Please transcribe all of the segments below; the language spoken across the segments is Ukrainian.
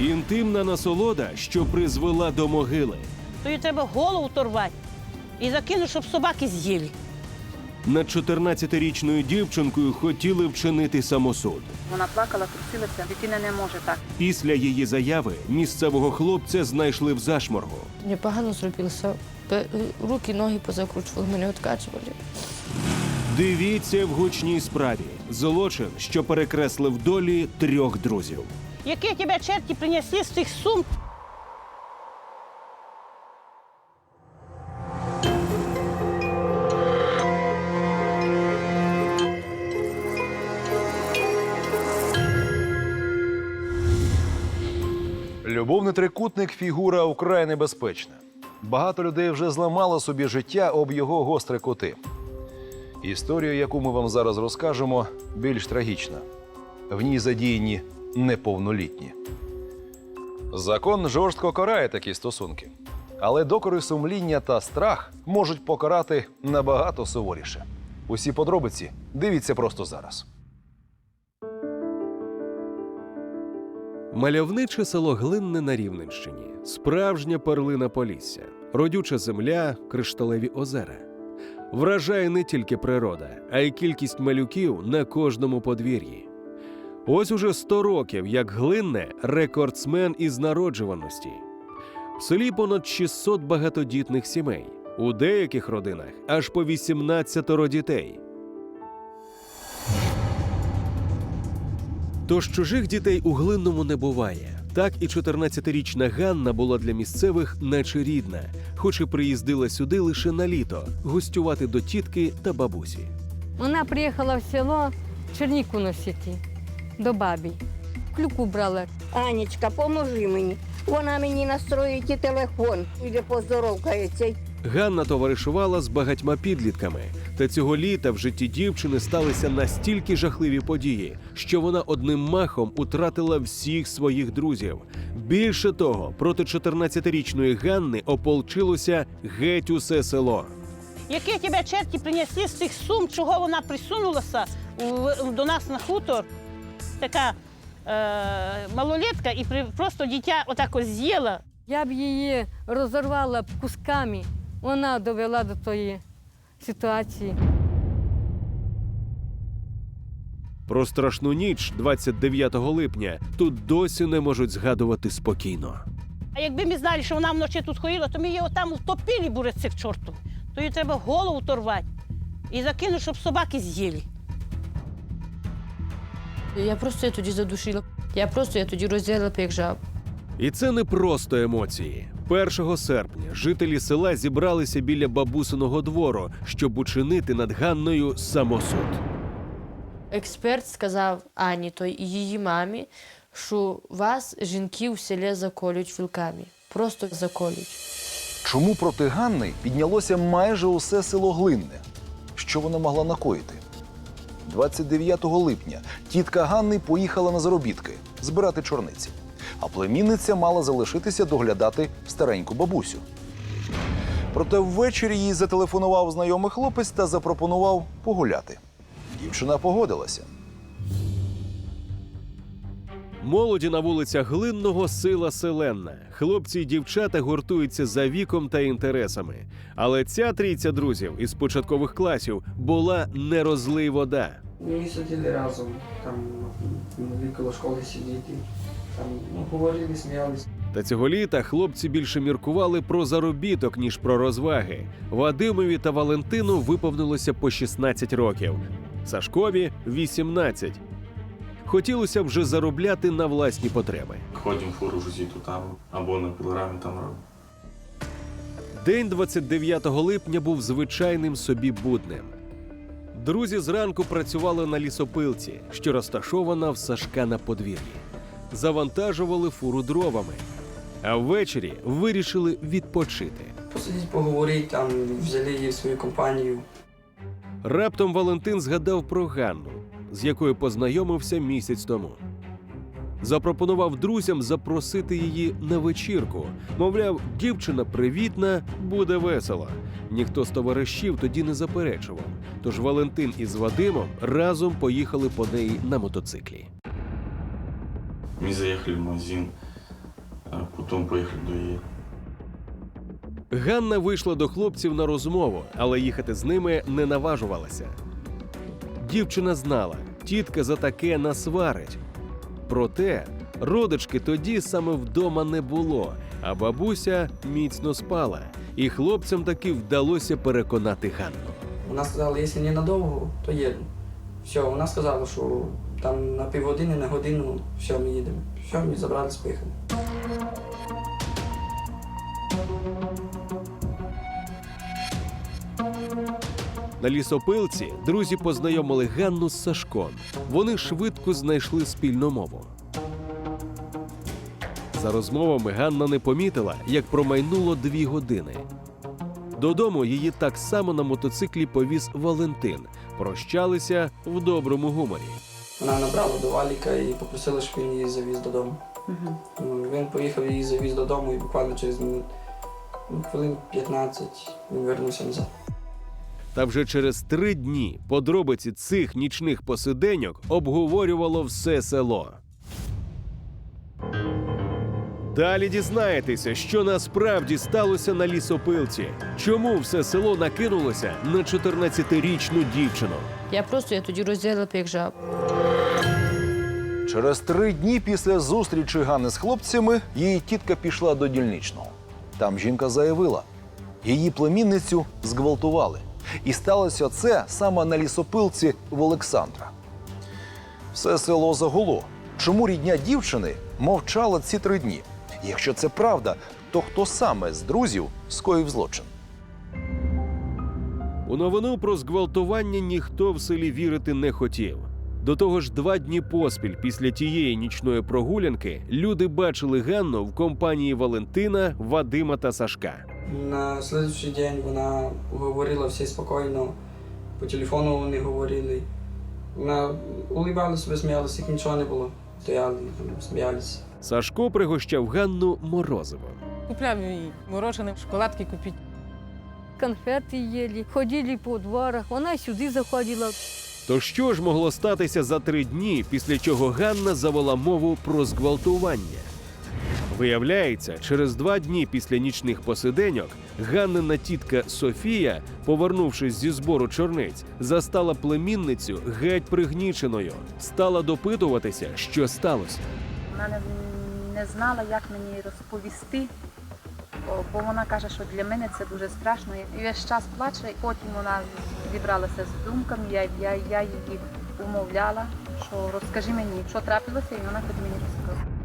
Інтимна насолода, що призвела до могили. То їй треба голову торвати і закинути, щоб собаки з'їли. Над 14-річною дівчинкою хотіли вчинити самосуд. Вона плакала, трусилася, дитина не може так. Після її заяви місцевого хлопця знайшли в зашморгу. Мені погано зробилося. Руки, ноги позакручували, мене відкачували. Дивіться в гучній справі. Злочин, що перекреслив долі трьох друзів. Які тебе черті принесли з тих сум? Любовний трикутник фігура вкрай небезпечна. Багато людей вже зламало собі життя об його гострі кути. Історія, яку ми вам зараз розкажемо, більш трагічна. В ній задіяні неповнолітні. Закон жорстко карає такі стосунки. Але докори сумління та страх можуть покарати набагато суворіше. Усі подробиці дивіться просто зараз. Мальовниче село Глинне на Рівненщині, справжня перлина Полісся, родюча земля, кришталеві озера. Вражає не тільки природа, а й кількість малюків на кожному подвір'ї. Ось уже 100 років, як Глинне рекордсмен із народжуваності. В селі понад 600 багатодітних сімей, у деяких родинах аж по 18 дітей. Тож чужих дітей у глинному не буває. Так і 14-річна Ганна була для місцевих наче рідна, хоч і приїздила сюди лише на літо гостювати до тітки та бабусі. Вона приїхала в село черніку носити до бабі. Клюку брала. Анічка, поможи мені. Вона мені настроїть і телефон. Іде поздоровкається. Ганна товаришувала з багатьма підлітками, та цього літа в житті дівчини сталися настільки жахливі події, що вона одним махом утратила всіх своїх друзів. Більше того, проти 14-річної Ганни ополчилося геть усе село. Які тебе черті принесли з тих сум, чого вона присунулася у- до нас на хутор? Така е, малолетка і при- просто дитя отак ось з'їла. Я б її розорвала б кусками. Вона довела до тої ситуації. Про страшну ніч 29 липня тут досі не можуть згадувати спокійно. А якби ми знали, що вона вночі тут ходила, то ми її там втопили буре цих чортів. То їй треба голову торвати і закинути, щоб собаки з'їли. Я просто я тоді задушила. Я просто я тоді розділила як жаб. І це не просто емоції. 1 серпня жителі села зібралися біля бабусиного двору, щоб учинити над Ганною самосуд. Експерт сказав Ані, то її мамі, що вас жінки в селі заколють вілками. Просто заколють. Чому проти Ганни піднялося майже усе село Глинне? Що вона могла накоїти? 29 липня тітка Ганни поїхала на заробітки збирати чорниці, а племінниця мала залишитися доглядати стареньку бабусю. Проте ввечері їй зателефонував знайомий хлопець та запропонував погуляти. Дівчина погодилася. Молоді на вулицях Глинного сила селенна. Хлопці й дівчата гуртуються за віком та інтересами. Але ця трійця друзів із початкових класів була не розлий вода. Ми сиділи разом, там могли коло школи сидіти, там ну, говорили, сміялись. Та цього літа хлопці більше міркували про заробіток, ніж про розваги. Вадимові та Валентину виповнилося по 16 років, Сашкові 18. Хотілося вже заробляти на власні потреби. Ходимо фуру жузіту там або на програмі там робимо. День 29 липня був звичайним собі будним. Друзі зранку працювали на лісопилці, що розташована в Сашка на подвір'ї. Завантажували фуру дровами. А ввечері вирішили відпочити. Посидіть, поговорити, там взяли її в свою компанію. Раптом Валентин згадав про Ганну, з якою познайомився місяць тому. Запропонував друзям запросити її на вечірку. Мовляв, дівчина привітна, буде весело. Ніхто з товаришів тоді не заперечував. Тож Валентин із Вадимом разом поїхали по неї на мотоциклі. Ми заїхали в магазин, а потім поїхали до її. Ганна вийшла до хлопців на розмову, але їхати з ними не наважувалася. Дівчина знала, тітка за таке насварить. Проте родички тоді саме вдома не було, а бабуся міцно спала, і хлопцям таки вдалося переконати Ганну. Вона сказала, якщо не надовго, то їду. Все, вона сказала, що там на півгодини, на годину, все, ми їдемо. Все, ми забрались, поїхали. На лісопилці друзі познайомили Ганну з Сашком. Вони швидко знайшли спільну мову. За розмовами Ганна не помітила, як промайнуло дві години. Додому її так само на мотоциклі повіз Валентин. Прощалися в доброму гуморі. Вона набрала до Валіка і попросила, щоб він її завіз додому. Ну, Він поїхав її завіз додому і буквально через ну, хвилин 15 він вернувся назад. Та вже через три дні подробиці цих нічних посиденьок обговорювало все село. Далі дізнаєтеся, що насправді сталося на лісопилці. Чому все село накинулося на 14-річну дівчину? Я просто я тоді розділила як жаб. Через три дні після зустрічі Ганни з хлопцями її тітка пішла до дільничного. Там жінка заявила, її племінницю зґвалтували. І сталося це саме на лісопилці в Олександра. Все село загуло. Чому рідня дівчини мовчала ці три дні? Якщо це правда, то хто саме з друзів скоїв злочин? У новину про зґвалтування ніхто в селі вірити не хотів. До того ж, два дні поспіль після тієї нічної прогулянки люди бачили Ганну в компанії Валентина, Вадима та Сашка. На слідчий день вона говорила все спокійно, по телефону вони говорили. Вона улибалась, висміялася, як нічого не було. Стояли, сміялися. Сашко пригощав Ганну морозивом. Купляв їй морожене, шоколадки купити. Конфети їли, ходили по дворах, вона сюди заходила. То що ж могло статися за три дні, після чого Ганна завела мову про зґвалтування? Виявляється, через два дні після нічних посиденьок Ганнина тітка Софія, повернувшись зі збору чорниць, застала племінницю геть пригніченою, стала допитуватися, що сталося. Вона не, не знала, як мені розповісти, бо, вона каже, що для мене це дуже страшно. І весь час плаче, і потім вона зібралася з думками, я, я, я її умовляла, що розкажи мені, що трапилося, і вона тоді мені розказала.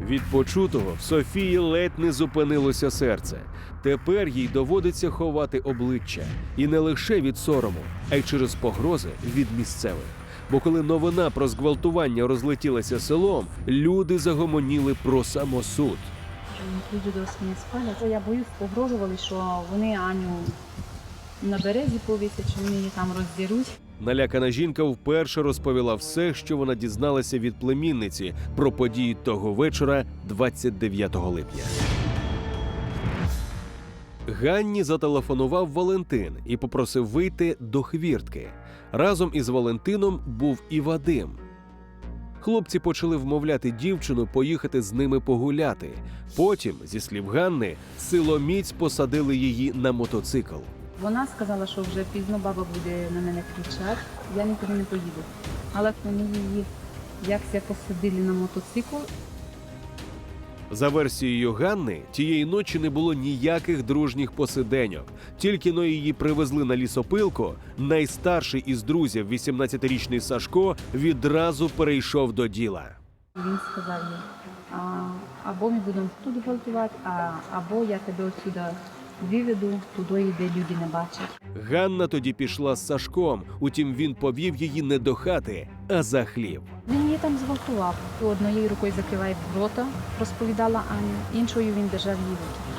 Від почутого в Софії ледь не зупинилося серце. Тепер їй доводиться ховати обличчя. І не лише від сорому, а й через погрози від місцевих. Бо коли новина про зґвалтування розлетілася селом, люди загомоніли про самосуд. Люди до не спали. Я боюсь, погрожували, що вони Аню на березі повісять, що вони її там роздіруть. Налякана жінка вперше розповіла все, що вона дізналася від племінниці про події того вечора, 29 липня. Ганні зателефонував Валентин і попросив вийти до хвіртки. Разом із Валентином був і Вадим. Хлопці почали вмовляти дівчину поїхати з ними погуляти. Потім, зі слів Ганни, силоміць посадили її на мотоцикл. Вона сказала, що вже пізно баба буде на мене кричати, я нікуди не поїду. Але вони її якось посадили на мотоцикл, За версією Ганни, тієї ночі не було ніяких дружніх посиденьок. Тільки но її привезли на лісопилку. Найстарший із друзів, 18-річний Сашко, відразу перейшов до діла. Він сказав їй, або ми будемо тут гвалтувати, або я тебе отсюди виведу туди, де люди не бачать. Ганна тоді пішла з Сашком, утім він повів її не до хати, а за хлів. Він її там зґвалтував. Однією рукою закриває рота, розповідала Аня, іншою він держав її руки.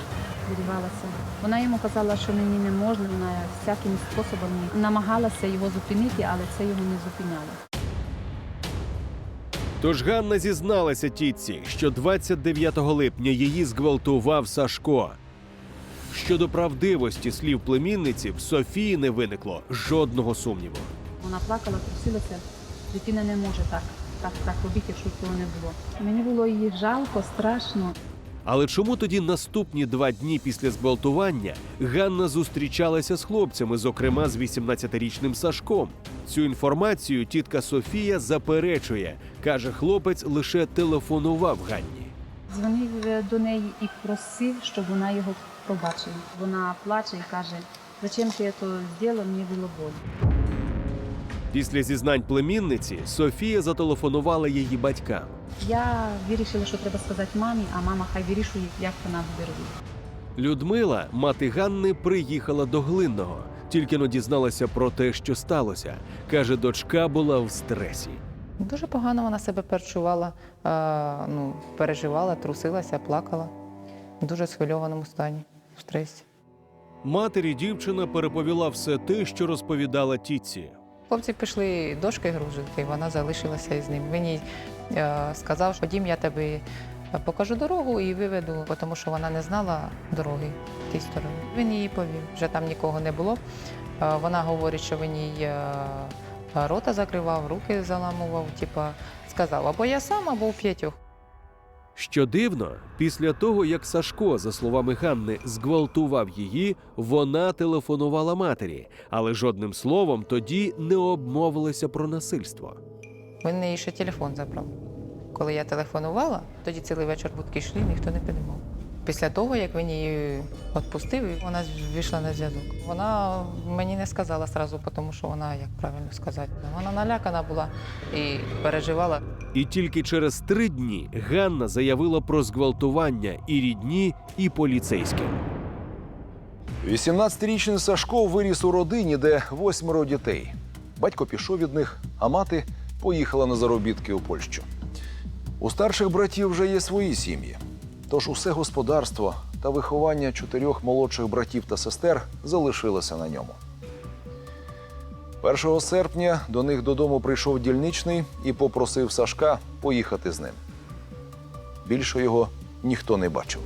Вирівалася. Вона йому казала, що мені не можна, вона всякими способами намагалася його зупинити, але це його не зупиняло. Тож Ганна зізналася тітці, що 29 липня її зґвалтував Сашко. Щодо правдивості слів племінниці, в Софії не виникло жодного сумніву. Вона плакала, трусилася. Дитина не може так, так, так робити, якщо цього не було. Мені було її жалко, страшно. Але чому тоді наступні два дні після зґвалтування Ганна зустрічалася з хлопцями, зокрема з 18-річним Сашком? Цю інформацію тітка Софія заперечує. каже, хлопець лише телефонував Ганні. Дзвонив е, до неї і просив, щоб вона його пробачила. Вона плаче і каже, зачем ти це зробила, мені було боль. Після зізнань племінниці Софія зателефонувала її батькам. Я вирішила, що треба сказати мамі, а мама хай вирішує, як вона буде робити. Людмила, мати Ганни, приїхала до Глинного. Тільки но дізналася про те, що сталося. Каже, дочка була в стресі. Дуже погано вона себе перечувала, ну, переживала, трусилася, плакала. В дуже схвильованому стані, в стресі. Матері дівчина переповіла все те, що розповідала тітці. Хлопці пішли дошки гружити, вона залишилася із ним. Він їй е, сказав, що ходім, я тобі покажу дорогу і виведу, тому що вона не знала дороги в тій стороні. Він їй повів, вже там нікого не було. Е, Вона говорить, що він їй е, рота закривав, руки заламував, типа сказав, або я сам, або в п'ятьох. Що дивно, після того, як Сашко, за словами Ганни, зґвалтував її, вона телефонувала матері, але жодним словом тоді не обмовилася про насильство. Він неї ще телефон забрав. Коли я телефонувала, тоді цілий вечір будки йшли, ніхто не піднімав. Після того, як він її відпустив, вона вийшла на зв'язок. Вона мені не сказала одразу, тому що вона, як правильно сказати, вона налякана була і переживала. І тільки через три дні Ганна заявила про зґвалтування і рідні, і поліцейським. 18-річний Сашко виріс у родині, де восьмеро дітей. Батько пішов від них, а мати поїхала на заробітки у Польщу. У старших братів вже є свої сім'ї. Тож усе господарство та виховання чотирьох молодших братів та сестер залишилося на ньому. 1 серпня до них додому прийшов дільничний і попросив Сашка поїхати з ним. Більше його ніхто не бачив.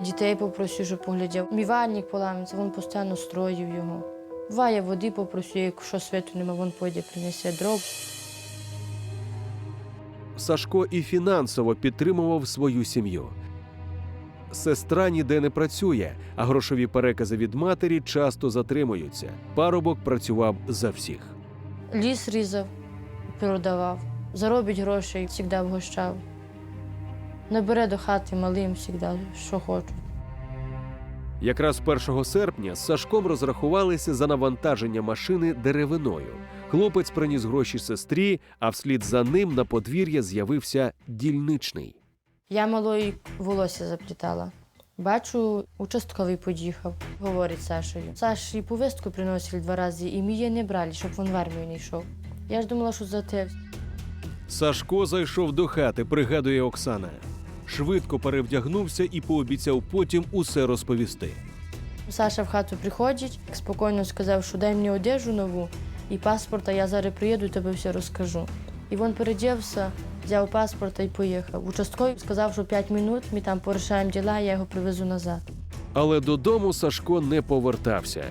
Дітей попросив, щоб поглядів. Мій вальник поламиться, він постійно строїв його. Буває, води попросив, якщо світу нема, він пойде принесе дров. Сашко і фінансово підтримував свою сім'ю. Сестра ніде не працює, а грошові перекази від матері часто затримуються. Парубок працював за всіх. Ліс різав, продавав. Заробить грошей, завжди вгощав. Набере до хати малим завжди, що хочуть. Якраз 1 серпня з Сашком розрахувалися за навантаження машини деревиною. Хлопець приніс гроші сестрі, а вслід за ним на подвір'я з'явився дільничний. Я малої волосся заплітала. Бачу, участковий під'їхав, говорить Сашою. Саш і повістку приносили два рази, і її не брали, щоб він в армію не йшов. Я ж думала, що за те. Сашко зайшов до хати, пригадує Оксана. Швидко перевдягнувся і пообіцяв потім усе розповісти. Саша в хату приходить, спокійно сказав, що дай мені одежу нову і паспорт, а я зараз приїду і тобі все розкажу. І він передівся, взяв паспорт і поїхав. Участковий сказав, що 5 минут ми там порішаємо діла, я його привезу назад. Але додому Сашко не повертався.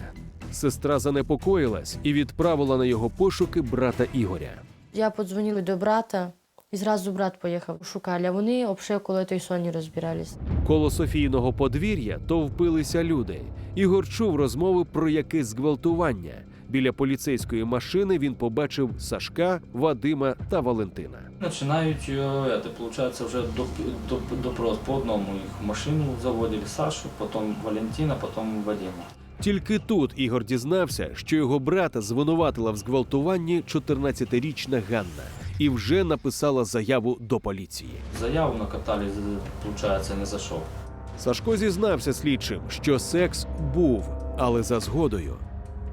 Сестра занепокоїлась і відправила на його пошуки брата Ігоря. Я подзвонила до брата, і зразу брат поїхав шукали, а вони взагалі коло той соні розбирались. Коло Софійного подвір'я товпилися люди. Ігор чув розмови про якесь зґвалтування. Біля поліцейської машини він побачив Сашка, Вадима та Валентина. Починають, е, это, получается, вже до, до, допрос по одному їх машину заводили Сашу, потім Валентина, потім Вадима. Тільки тут Ігор дізнався, що його брата звинуватила в зґвалтуванні 14-річна Ганна і вже написала заяву до поліції. Заяву накатали, получается, не зайшов. Сашко зізнався слідчим, що секс був, але за згодою.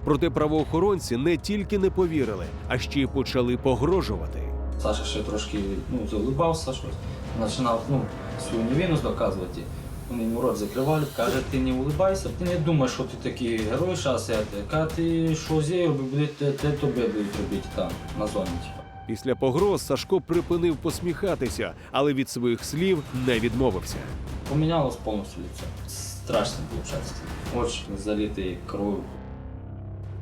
Проте правоохоронці не тільки не повірили, а ще й почали погрожувати. Саша ще трошки ну, залибався, щось. Починав ну, свою невинність доказувати. Вони йому рот закривали, каже, ти не улибайся, ти не думаєш, що ти такий герой зараз, каже, ти що зі робив, буде, те, тобі будуть робити там, на зоні. Типу. Після погроз Сашко припинив посміхатися, але від своїх слів не відмовився. Помінялось повністю лицо. Страшно, виходить. Очі залиті кров'ю.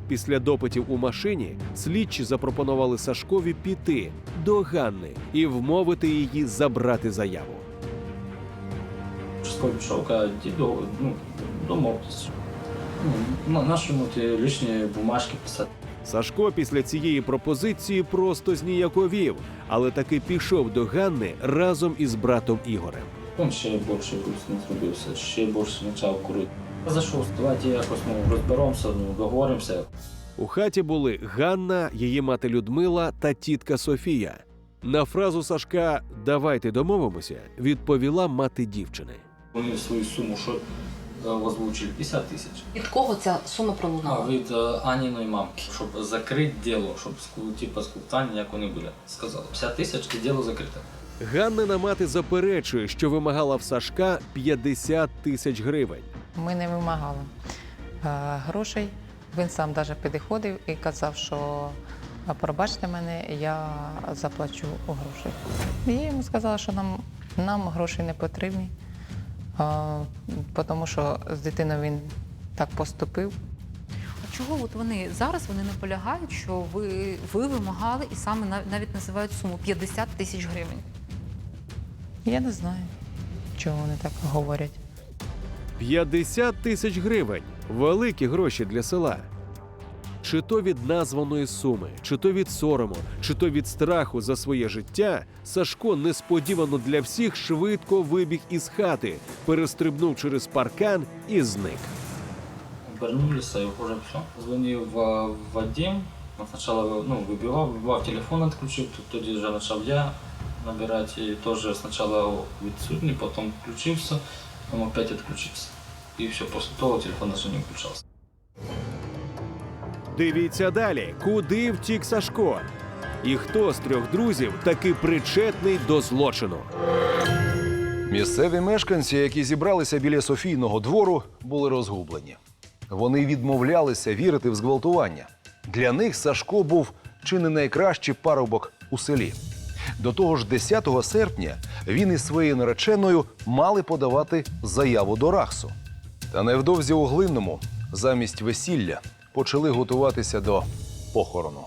Після допитів у машині слідчі запропонували Сашкові піти до Ганни і вмовити її забрати заяву. Участковий пішов, каже, діду, ну, домовтесь. Ну, на нашому ті лишні бумажки писати. Сашко після цієї пропозиції просто зніяковів, але таки пішов до Ганни разом із братом Ігорем. Він ще більше грустно зробився, ще більше почав курити. Зайшов, давайте якось ну, розберемося, ну, договоримося. У хаті були Ганна, її мати Людмила та тітка Софія. На фразу Сашка Давайте домовимося відповіла мати дівчини. Вони свою суму, що е, озвучили, 50 тисяч. Від кого ця сума А пролунала? від е, Аніної мамки, щоб закрити діло, щоб ску- типу, скуптання, як вони були. Сказали, 50 тисяч і діло закрите. Ганнина мати заперечує, що вимагала в Сашка 50 тисяч гривень. Ми не вимагали е, грошей. Він сам навіть підходив і казав, що пробачте мене, я заплачу гроші. І я йому сказала, що нам, нам гроші не потрібні, а, тому що з дитиною він так поступив. А чого от вони зараз вони наполягають, що ви, ви вимагали і саме навіть називають суму 50 тисяч гривень? Я не знаю, чого вони так говорять. 50 тисяч гривень великі гроші для села. Чи то від названої суми, чи то від сорому, чи то від страху за своє життя, Сашко несподівано для всіх швидко вибіг із хати, перестрибнув через паркан і зник. Вернулися і вже все. Дзвонив Вадим. Спочатку ну, вибивав, вибивав телефон, відключив, тоді вже почав я набирати. І теж спочатку відсутній, потім включився, потім опять відключився. І все, після того телефон навіть не включався. Дивіться далі, куди втік Сашко? І хто з трьох друзів таки причетний до злочину? Місцеві мешканці, які зібралися біля Софійного двору, були розгублені. Вони відмовлялися вірити в зґвалтування. Для них Сашко був чи не найкращий парубок у селі. До того ж, 10 серпня він із своєю нареченою мали подавати заяву до Рахсу. Та невдовзі у Глинному замість весілля почали готуватися до похорону.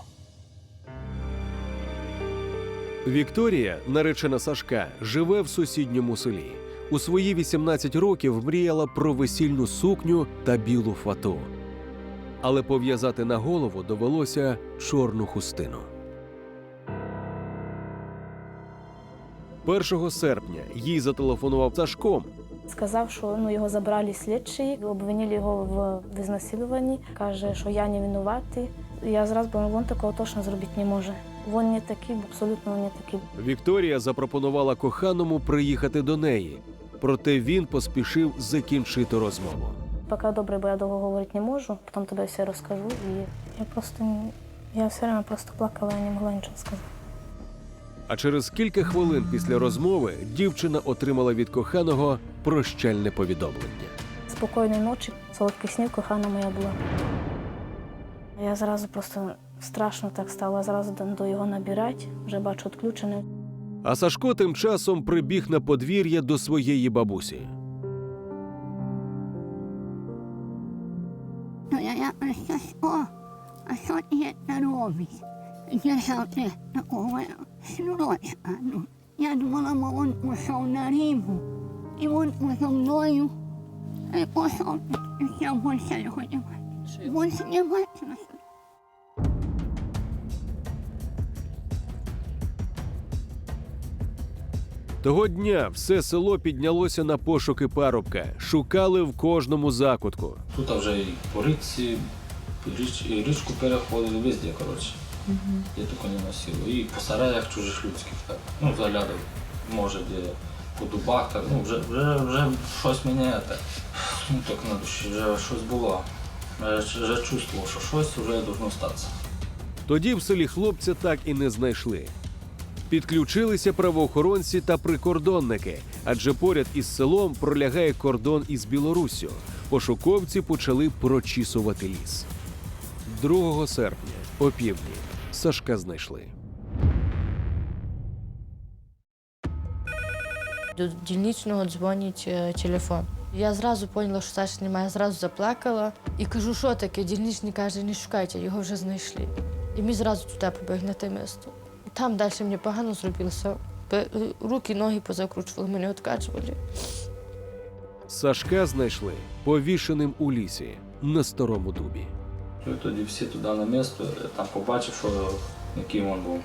Вікторія, наречена Сашка, живе в сусідньому селі. У свої 18 років мріяла про весільну сукню та білу фату. Але пов'язати на голову довелося чорну хустину. 1 серпня їй зателефонував Сашко. Сказав, що ну, його забрали слідчі, обвинили його в ізнасилуванні. Каже, що я не винуватий. Я зразу він такого точно зробити не може. Він не такий, абсолютно не такий. Вікторія запропонувала коханому приїхати до неї, проте він поспішив закінчити розмову. Поки добре, бо я довго говорити не можу, потім тобі все розкажу. І я просто я все время просто плакала, я не могла нічого сказати. А через кілька хвилин після розмови дівчина отримала від коханого прощальне повідомлення. Спокійної ночі, солодких снів, кохана моя була. Я зразу просто страшно так стало, зразу до його набирати, вже бачу відключене. А Сашко тим часом прибіг на подвір'я до своєї бабусі. Ну, я, я, Сашко, а що ти робиш? Я завтра такого срочка. Ну, я думала, він пішов на рибу. І він зі мною і пішов. Я більше його не бачу. Більше не бачила. Того дня все село піднялося на пошуки парубка, шукали в кожному закутку. Тут вже і по річці, річ, і річку переходили, везде, коротше. Я тільки не носив. І по сараях чужих людських так. Ну, заглядав, може, де по дубах, так, ну, вже, вже, вже щось мене так. Ну, так на душі, вже щось було. Вже, вже чувствував, що щось вже должно статися. Тоді в селі хлопця так і не знайшли. Підключилися правоохоронці та прикордонники, адже поряд із селом пролягає кордон із Білоруссю. Пошуковці почали прочісувати ліс. 2 серпня, опівдні, Сашка знайшли. До дільничного дзвонить е, телефон. Я зразу поняла, що Саші немає, зразу заплакала. І кажу, що таке? Дільничний каже, не шукайте, його вже знайшли. І ми зразу туди побігли на те місто. Там далі мені погано зробилося. Руки, ноги позакручували, мене відкачували. Сашка знайшли повішеним у лісі на старому дубі. І тоді всі туди на місто, я там побачив, що який він був.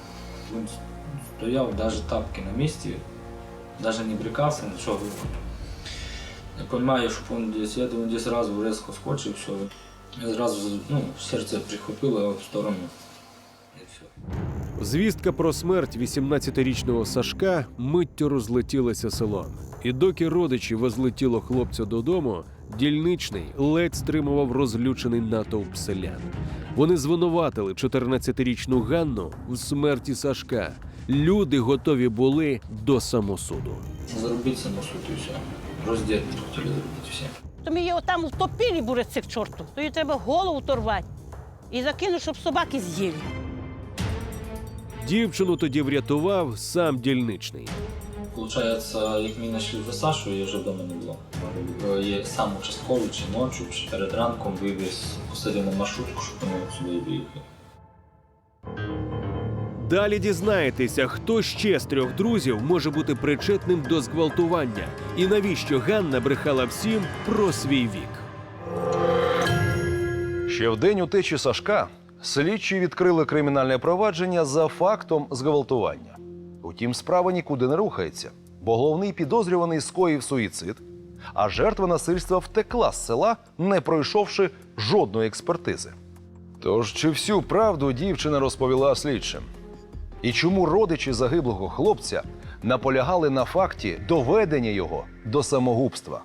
Він стояв, навіть тапки на місці, навіть не брикався, нічого. Я розумію, що він десь їде, він десь одразу різко скочив, все. Я зразу ну, серце прихопило в сторону. І все. Звістка про смерть 18-річного Сашка миттю розлетілася селом. І доки родичі везли тіло хлопця додому, дільничний ледь стримував розлючений натовп селян. Вони звинуватили 14-річну Ганну в смерті Сашка. Люди готові були до самосуду. Зробити самосуд і все. Розділити хотіли зробити всі. То ми його там втопили, буре цих чорту. То їй треба голову торвати і закинути, щоб собаки з'їли. Дівчину тоді врятував сам дільничний. Получається, як ми знайшли вже Сашу, її вже вдома не було. Я сам участковий чи ночі, чи перед ранком вивіз, посадив на маршрутку, щоб вони сюди виїхали. Далі дізнаєтеся, хто ще з трьох друзів може бути причетним до зґвалтування, і навіщо Ганна брехала всім про свій вік. Ще в день утечі Сашка слідчі відкрили кримінальне провадження за фактом зґвалтування. Утім, справа нікуди не рухається, бо головний підозрюваний скоїв суїцид, а жертва насильства втекла з села, не пройшовши жодної експертизи. Тож чи всю правду дівчина розповіла слідчим? І чому родичі загиблого хлопця наполягали на факті доведення його до самогубства?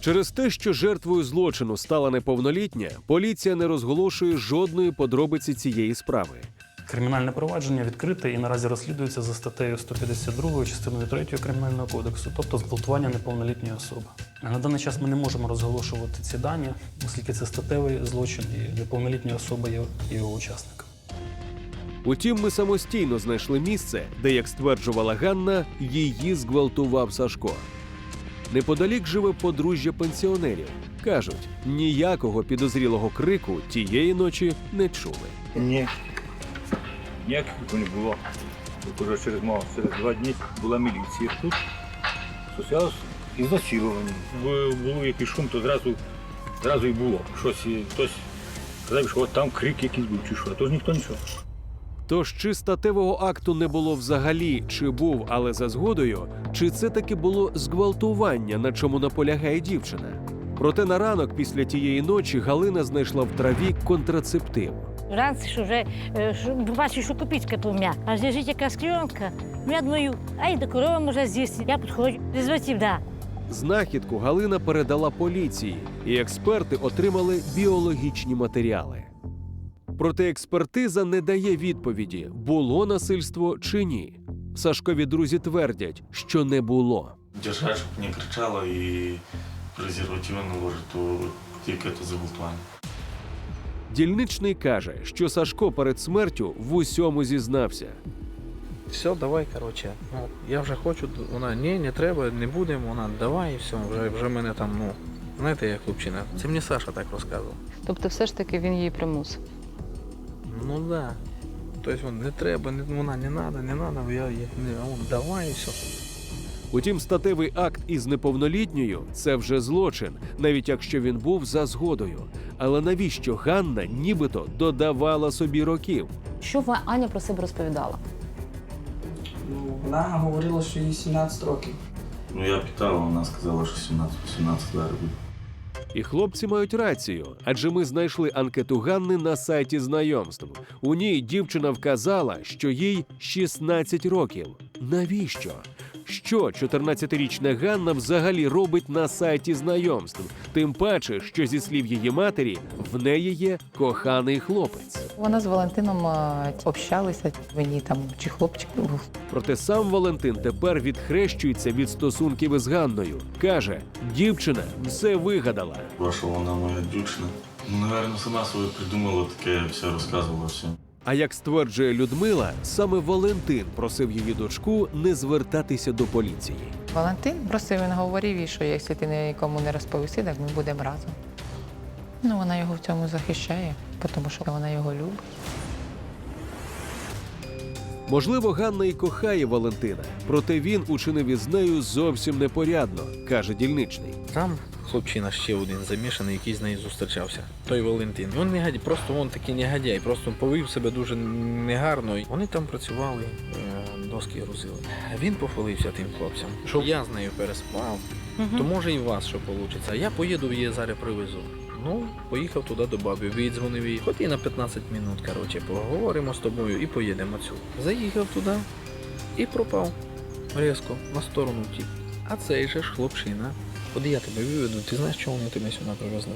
Через те, що жертвою злочину стала неповнолітня, поліція не розголошує жодної подробиці цієї справи. Кримінальне провадження відкрите і наразі розслідується за статтею 152 частиною 3 Кримінального кодексу, тобто зґвалтування неповнолітньої особи. На даний час ми не можемо розголошувати ці дані, оскільки це статевий злочин і неповнолітня особа є його учасником. Утім, ми самостійно знайшли місце, де, як стверджувала Ганна, її зґвалтував Сашко. Неподалік живе подружжя пенсіонерів. Кажуть, ніякого підозрілого крику тієї ночі не чули. Ні. Ніяких не було. Уже через, через два дні була міліція тут. Соціалось ізнасилування. Бу- Був якийсь шум, то зразу, зразу і було. Щось, хтось сказав, що от там крик якийсь був чи що, а то ж ніхто нічого. Тож чи статевого акту не було взагалі, чи був, але за згодою, чи це таки було зґвалтування, на чому наполягає дівчина? Проте на ранок після тієї ночі Галина знайшла в траві контрацептив. Вранці ж вже е, що- бачу, що копійка повмя. Аж лежить якась кльонка. Ну, я думаю, ай, до корова може з'їсти. Я підходжу, звертів, да. Знахідку Галина передала поліції, і експерти отримали біологічні матеріали. Проте експертиза не дає відповіді, було насильство чи ні. Сашкові друзі твердять, що не було. Держать, щоб не кричала і презервативи наложить, то тільки це зґвалтування. Дільничний каже, що Сашко перед смертю в усьому зізнався. Все, давай, коротше. Ну, я вже хочу, вона ні, не треба, не будемо, вона давай і все, вже, вже мене там, ну, знаєте, як хлопчина. Це мені Саша так розказував. Тобто, все ж таки він її примусив. Ну так. Да. Тобто не треба, не, вона не треба, не треба, я, я не, а давай і все. Утім, статевий акт із неповнолітньою це вже злочин, навіть якщо він був за згодою. Але навіщо Ганна нібито додавала собі років? Що Аня про себе розповідала? Ну, вона говорила, що їй 17 років. Ну я питав, вона сказала, що 17-18 зараз буде. І хлопці мають рацію, адже ми знайшли анкету Ганни на сайті знайомств. У ній дівчина вказала, що їй 16 років. Навіщо? Що 14-річна Ганна взагалі робить на сайті знайомств? Тим паче, що зі слів її матері в неї є коханий хлопець. Вона з Валентином е, общалися, мені там чи хлопчик був. Проте сам Валентин тепер відхрещується від стосунків із Ганною. Каже, дівчина все вигадала. Ваша вона моя дівчина. Ну, напевно, сама собі придумала таке, все розказувала всім. А як стверджує Людмила, саме Валентин просив її дочку не звертатися до поліції. Валентин просив, він говорив, їй, що якщо ти нікому не розповісти, так ми будемо разом. Ну, вона його в цьому захищає, тому що вона його любить. Можливо, Ганна і кохає Валентина, проте він учинив із нею зовсім непорядно, каже дільничний. Там хлопчина ще один замішаний, який з нею зустрічався. Той Валентин. Він не просто він такий негодяй, просто повів себе дуже негарно. Вони там працювали, е, доски грузили. Він похвалився тим хлопцям, що я з нею переспав, то може і у вас що вийде. Я поїду, її зараз привезу. Ну, поїхав туди до баби, віддзвонив їй. Хоч і на 15 минут, коротше, поговоримо з тобою і поїдемо цю. Заїхав туди і пропав. Резко, на сторону втік. А цей же ж хлопчина. От я тебе виведу, ти знаєш, чому вони тебе сюди привезли?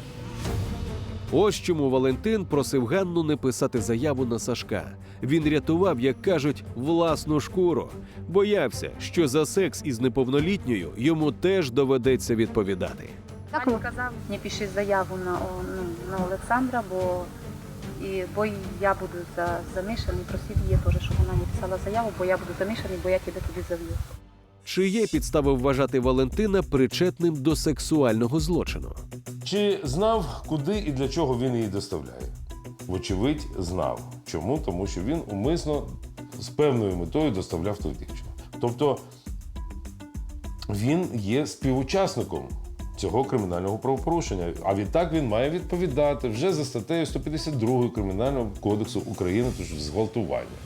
Ось чому Валентин просив Ганну не писати заяву на Сашка. Він рятував, як кажуть, власну шкуру. Боявся, що за секс із неповнолітньою йому теж доведеться відповідати. Він казав, не пиши заяву на, о- ну, на Олександра, бо, і, бо я буду за, замішаний. Просив її теж, щоб вона не писала заяву, бо я буду замішаний, бо я тебе туди зав'ю. Чи є підстави вважати Валентина причетним до сексуального злочину? Чи знав, куди і для чого він її доставляє? Вочевидь, знав. Чому? Тому що він умисно з певною метою доставляв той дівчину. Тобто він є співучасником цього кримінального правопорушення. А відтак він має відповідати вже за статтею 152 Кримінального кодексу України, тож зґвалтування.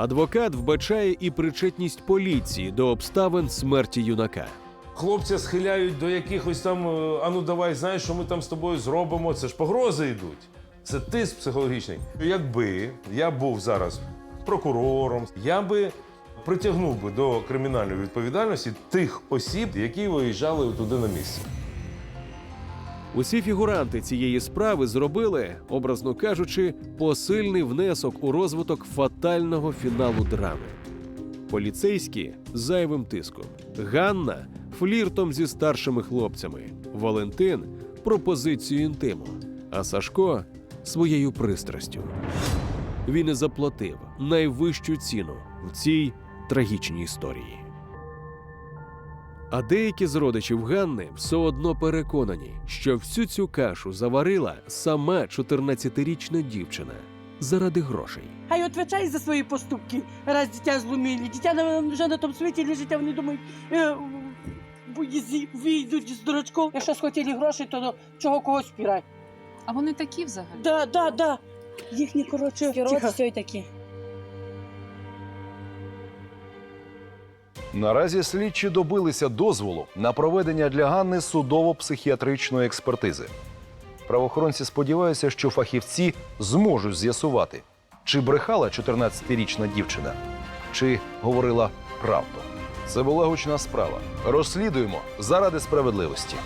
Адвокат вбачає і причетність поліції до обставин смерті юнака. Хлопця схиляють до якихось там, е, а ну давай, знаєш, що ми там з тобою зробимо. Це ж погрози йдуть. Це тиск психологічний. Якби я був зараз прокурором, я би притягнув би до кримінальної відповідальності тих осіб, які виїжджали туди на місце. Усі фігуранти цієї справи зробили, образно кажучи, посильний внесок у розвиток фатального фіналу драми. Поліцейські зайвим тиском, Ганна фліртом зі старшими хлопцями, Валентин пропозицією інтиму, а Сашко своєю пристрастю. Він і заплатив найвищу ціну в цій трагічній історії. А деякі з родичів Ганни все одно переконані, що всю цю кашу заварила сама 14-річна дівчина заради грошей. Хай відповідає за свої поступки, раз дитя зломили. Дитя на- вже на тому світі лежить, а вони думають, е, зі- вийдуть з дурачком. Якщо схотіли гроші, то до чого когось спірать. А вони такі взагалі? Да, да, да. Їхні, коротше, все такі. Наразі слідчі добилися дозволу на проведення для Ганни судово-психіатричної експертизи. Правоохоронці сподіваються, що фахівці зможуть з'ясувати, чи брехала 14-річна дівчина, чи говорила правду. Це була гучна справа. Розслідуємо заради справедливості.